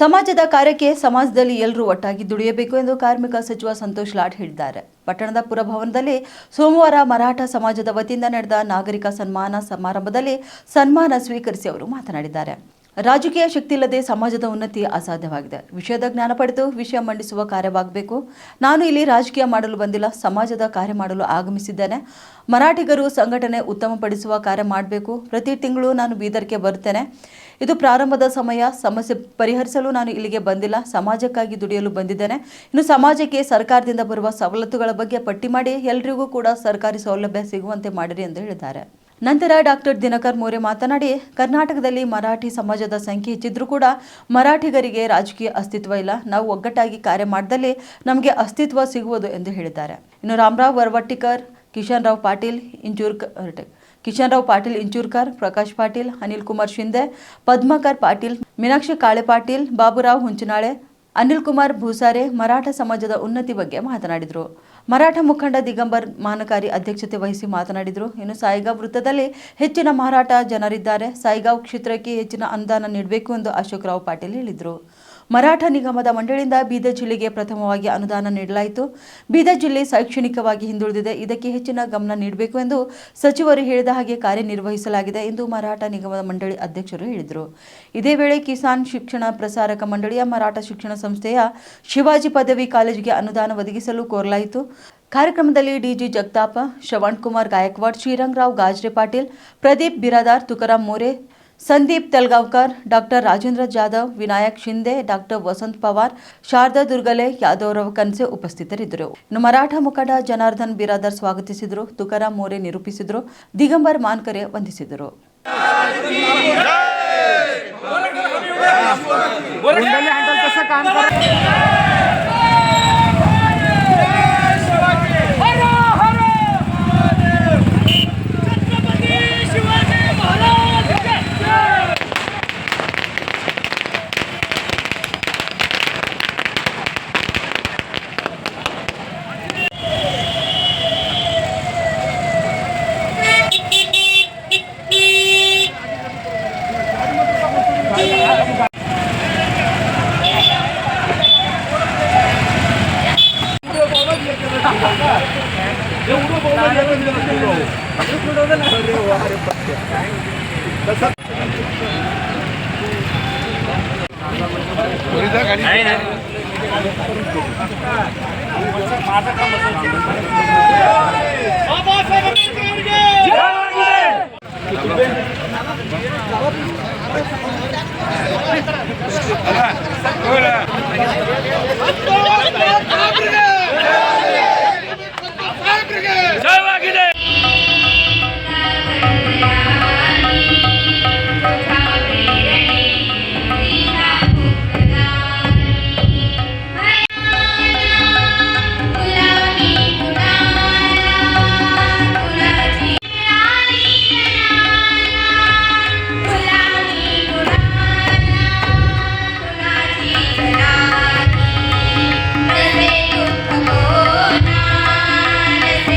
ಸಮಾಜದ ಕಾರ್ಯಕ್ಕೆ ಸಮಾಜದಲ್ಲಿ ಎಲ್ಲರೂ ಒಟ್ಟಾಗಿ ದುಡಿಯಬೇಕು ಎಂದು ಕಾರ್ಮಿಕ ಸಚಿವ ಸಂತೋಷ್ ಲಾಡ್ ಹೇಳಿದ್ದಾರೆ. ಪಟ್ಟಣದ ಪುರಭವನದಲ್ಲಿ ಸೋಮವಾರ ಮರಾಠ ಸಮಾಜದ ವತಿಯಿಂದ ನಡೆದ ನಾಗರಿಕ ಸನ್ಮಾನ ಸಮಾರಂಭದಲ್ಲಿ ಸನ್ಮಾನ ಸ್ವೀಕರಿಸಿ ಅವರು ಮಾತನಾಡಿದ್ದಾರೆ. ರಾಜಕೀಯ ಶಕ್ತಿ ಇಲ್ಲದೆ ಸಮಾಜದ ಉನ್ನತಿ ಅಸಾಧ್ಯವಾಗಿದೆ. ವಿಷಯದ ಜ್ಞಾನ ಪಡೆದು ವಿಷಯ ಮಂಡಿಸುವ ಕಾರ್ಯವಾಗಬೇಕು. ನಾನು ಇಲ್ಲಿ ರಾಜಕೀಯ ಮಾಡಲು ಬಂದಿಲ್ಲ, ಸಮಾಜದ ಕಾರ್ಯ ಮಾಡಲು ಆಗಮಿಸಿದ್ದೇನೆ. ಮರಾಠಿಗರು ಸಂಘಟನೆ ಉತ್ತಮಪಡಿಸುವ ಕಾರ್ಯ ಮಾಡಬೇಕು. ಪ್ರತಿ ತಿಂಗಳು ನಾನು ಬೀದರ್ಗೆ ಬರುತ್ತೇನೆ. ಇದು ಪ್ರಾರಂಭದ ಸಮಯ. ಸಮಸ್ಯೆ ಪರಿಹರಿಸಲು ನಾನು ಇಲ್ಲಿಗೆ ಬಂದಿಲ್ಲ. ಸಮಾಜಕ್ಕಾಗಿ ದುಡಿಯಲು ಬಂದಿದ್ದೇನೆ. ಇನ್ನು ಸಮಾಜಕ್ಕೆ ಸರ್ಕಾರದಿಂದ ಬರುವ ಸವಲತ್ತುಗಳ ಬಗ್ಗೆ ಪಟ್ಟಿ ಮಾಡಿ. ಎಲ್ರಿಗೂ ಕೂಡ ಸರ್ಕಾರಿ ಸೌಲಭ್ಯ ಸಿಗುವಂತೆ ಮಾಡಿರಿ ಎಂದು ಹೇಳಿದ್ದಾರೆ. ನಂತರ ಡಾಕ್ಟರ್ ದಿನಕರ್ ಮೋರೆ ಮಾತನಾಡಿ, ಕರ್ನಾಟಕದಲ್ಲಿ ಮರಾಠಿ ಸಮಾಜದ ಸಂಖ್ಯೆ ಹೆಚ್ಚಿದ್ರೂ ಕೂಡ ಮರಾಠಿಗರಿಗೆ ರಾಜಕೀಯ ಅಸ್ತಿತ್ವ ಇಲ್ಲ. ನಾವು ಒಗ್ಗಟ್ಟಾಗಿ ಕಾರ್ಯ ಮಾಡಿದಲ್ಲಿ ನಮಗೆ ಅಸ್ತಿತ್ವ ಸಿಗುವುದು ಎಂದು ಹೇಳಿದ್ದಾರೆ. ಇನ್ನು ರಾಮರಾವ್ ವರವಟ್ಟಿಕರ್, ಕಿಶನ್ ರಾವ್ ಪಾಟೀಲ್ ಇಂಚೂರ್ಕರ್ ಕಿಶನ್ ರಾವ್ ಪಾಟೀಲ್, ಇಂಚೂರ್ಕರ್, ಪ್ರಕಾಶ್ ಪಾಟೀಲ್ ಅನಿಲ್ ಕುಮಾರ್ ಶಿಂದೆ, ಪದ್ಮಕರ್ ಪಾಟೀಲ್, ಮೀನಾಕ್ಷಿ ಕಾಳೆ ಪಾಟೀಲ್, ಬಾಬುರಾವ್ ಹುಂಚನಾಳೆ ಅನಿಲ್ ಕುಮಾರ್ ಭೂಸಾರೆ, ಮರಾಠ ಸಮಾಜದ ಉನ್ನತಿ ಬಗ್ಗೆ ಮಾತನಾಡಿದರು. ಮರಾಠ ಮುಖಂಡ ದಿಗಂಬರ್ ಮಾನಕಾರಿ ಅಧ್ಯಕ್ಷತೆ ವಹಿಸಿ ಮಾತನಾಡಿದರು. ಇನ್ನು ಸಾಯಿಗಾವ್ ವೃತ್ತದಲ್ಲಿ ಹೆಚ್ಚಿನ ಮಾರಾಟ ಜನರಿದ್ದಾರೆ. ಸಾಯಿಗಾವ್ ಕ್ಷೇತ್ರಕ್ಕೆ ಹೆಚ್ಚಿನ ಅನುದಾನ ನೀಡಬೇಕು ಎಂದು ಅಶೋಕ್ ರಾವ್ ಪಾಟೀಲ್ ಹೇಳಿದರು. ಮರಾಠ ನಿಗಮದ ಮಂಡಳಿಯಿಂದ ಬೀದರ್ ಜಿಲ್ಲೆಗೆ ಪ್ರಥಮವಾಗಿ ಅನುದಾನ ನೀಡಲಾಯಿತು. ಬೀದರ್ ಜಿಲ್ಲೆ ಶೈಕ್ಷಣಿಕವಾಗಿ ಹಿಂದುಳಿದಿದೆ. ಇದಕ್ಕೆ ಹೆಚ್ಚಿನ ಗಮನ ನೀಡಬೇಕು ಎಂದು ಸಚಿವರು ಹೇಳಿದ ಹಾಗೆ ಕಾರ್ಯನಿರ್ವಹಿಸಲಾಗಿದೆ ಎಂದು ಮರಾಠ ನಿಗಮದ ಮಂಡಳಿ ಅಧ್ಯಕ್ಷರು ಹೇಳಿದರು. ಇದೇ ವೇಳೆ ಕಿಸಾನ್ ಶಿಕ್ಷಣ ಪ್ರಸಾರಕ ಮಂಡಳಿಯ ಮರಾಠ ಶಿಕ್ಷಣ ಸಂಸ್ಥೆಯ ಶಿವಾಜಿ ಪದವಿ ಕಾಲೇಜಿಗೆ ಅನುದಾನ ಒದಗಿಸಲು ಕೋರಲಾಯಿತು. ಕಾರ್ಯಕ್ರಮದಲ್ಲಿ DG Jagtap Shravan Kumar Gaikwad, Shrirangrao Gajre Patil, Pradeep Biradar Tukaram More Sandeep Telgaonkar, doctor Rajendra Jadhav, Vinayak Shinde doctor Vasant Pawar, Sharada Durgale ಯಾದವರವ ಕನ್ಸೆ ಉಪಸ್ಥಿತರಿದ್ದರು. ಮರಾಠ ಮುಖಂಡ ಜನಾರ್ದನ್ ಬಿರಾದರ್ ಸ್ವಾಗತಿಸಿದರು, ತುಕಾರಾಮ್ ಮೋರೆ ನಿರೂಪಿಸಿದರು, ದಿಗಂಬರ್ ಮಾನ್ಕರೆ ವಂದಿಸಿದರು. एवढं बहुमत एकच गेलं तेवढं अरे